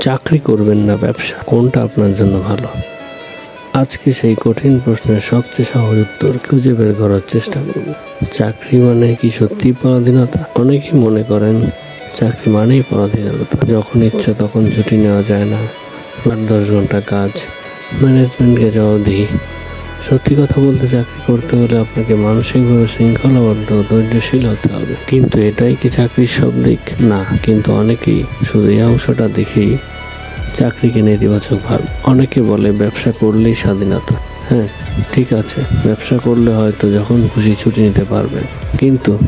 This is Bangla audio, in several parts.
চাকরি করবেন না ব্যবসা? কোনটা আপনার জন্য ভালো? আজকে সেই কঠিন প্রশ্নের সবচেয়ে সহজ উত্তর খুঁজে বের করার চেষ্টা করব। চাকরি মানে কি সত্যি পরাধীনতা? অনেকেই মনে করেন চাকরি মানেই পরাধীনতা। যখন ইচ্ছা তখন ছুটি নেওয়া যায় না। আট দশ ঘণ্টা কাজ। ম্যানেজমেন্টকে জবাবদিহি সত্যি কথা বলতে চাকরি করতে হলে আপনাকে মানসিকভাবে শৃঙ্খলাবদ্ধ ধৈর্যশীল হতে হবে। কিন্তু এটাই কি চাকরির সব দিক? না, কিন্তু অনেকেই শুধু এই অংশটা দেখেই চাকরিকে নেতিবাচক ভাব। অনেকে বলে ব্যবসা করলেই স্বাধীনতা। হ্যাঁ ঠিক আছে, ব্যবসা করলে হয়তো যখন খুশি ছুটি নিতে পারবেন। কিন্তু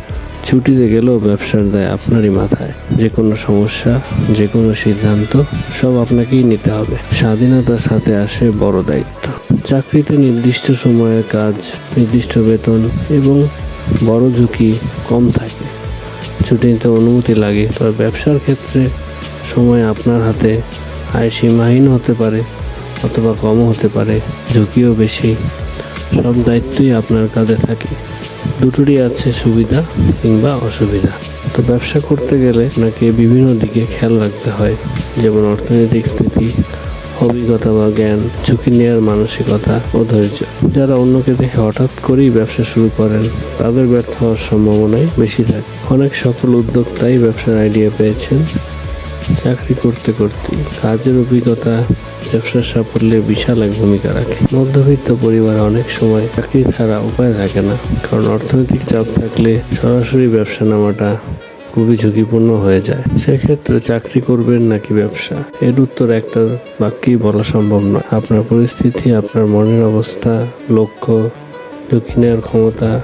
ছুটিতে গেলেও ব্যবসার দায় আপনারই মাথায়। যে কোনো সমস্যা যে কোনো সিদ্ধান্ত, সব আপনাকেই নিতে হবে। স্বাধীনতার সাথে আসে বড় দায়িত্ব। চাকরিতে নির্দিষ্ট সময়ের কাজ, নির্দিষ্ট বেতন এবং বড় ঝুঁকি কম থাকে। ছুটি নিতে অনুমতি লাগে, তবে ব্যবসার ক্ষেত্রে সময় আপনার হাতে আয় সীমাহীন হতে পারে অথবা কমও হতে পারে, ঝুঁকিও বেশি। সব দায়িত্বই আপনার কাঁধে থাকে। দুটোরই আছে সুবিধা কিংবা অসুবিধা। তো ব্যবসা করতে গেলে আপনাকে বিভিন্ন দিকে খেয়াল রাখতে হয়। যেমন অর্থনৈতিক স্থিতি, অভিজ্ঞতা বা জ্ঞান, ঝুঁকি নেওয়ার মানসিকতা ও ধৈর্য। যারা অন্যকে দেখে হঠাৎ করেই ব্যবসা শুরু করেন, তাদের ব্যর্থ হওয়ার সম্ভাবনাই বেশি থাকে। অনেক সফল উদ্যোক্তাই ব্যবসার আইডিয়া পেয়েছেন। চাকরি করতে করতে কাজের অভিজ্ঞতা, ব্যবসার সাফল্যে বিশাল এক ভূমিকা রাখে। মধ্যবিত্ত পরিবারে অনেক সময় চাকরি ছাড়া উপায় থাকে না। কারণ অর্থনৈতিক চাপ থাকলে সরাসরি ব্যবসা নামাটা খুবই ঝুঁকিপূর্ণ হয়ে যায়। সেক্ষেত্রে চাকরি করবেন নাকি ব্যবসা? এর উত্তর একটা বাক্যেই বলা সম্ভব নয় আপনার পরিস্থিতি, আপনার মনের অবস্থা, লক্ষ্য ঝুঁকি নেওয়ার ক্ষমতা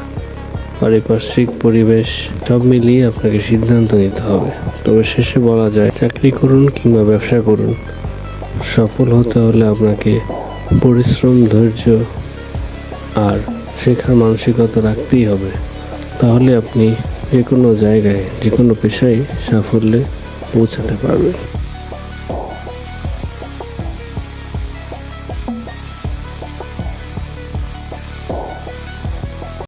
পারিপার্শ্বিক পরিবেশ সব মিলিয়ে আপনাকে সিদ্ধান্ত নিতে হবে। তবে শেষে বলা যায়, চাকরি করুন কিংবা ব্যবসা করুন। সফল হতে হলে আপনাকে পরিশ্রম, ধৈর্য আর শেখার মানসিকতা রাখতেই হবে। তাহলে আপনি যে কোনো জায়গায় যে কোনো পেশায় সাফল্যে পৌঁছাতে পারবেন।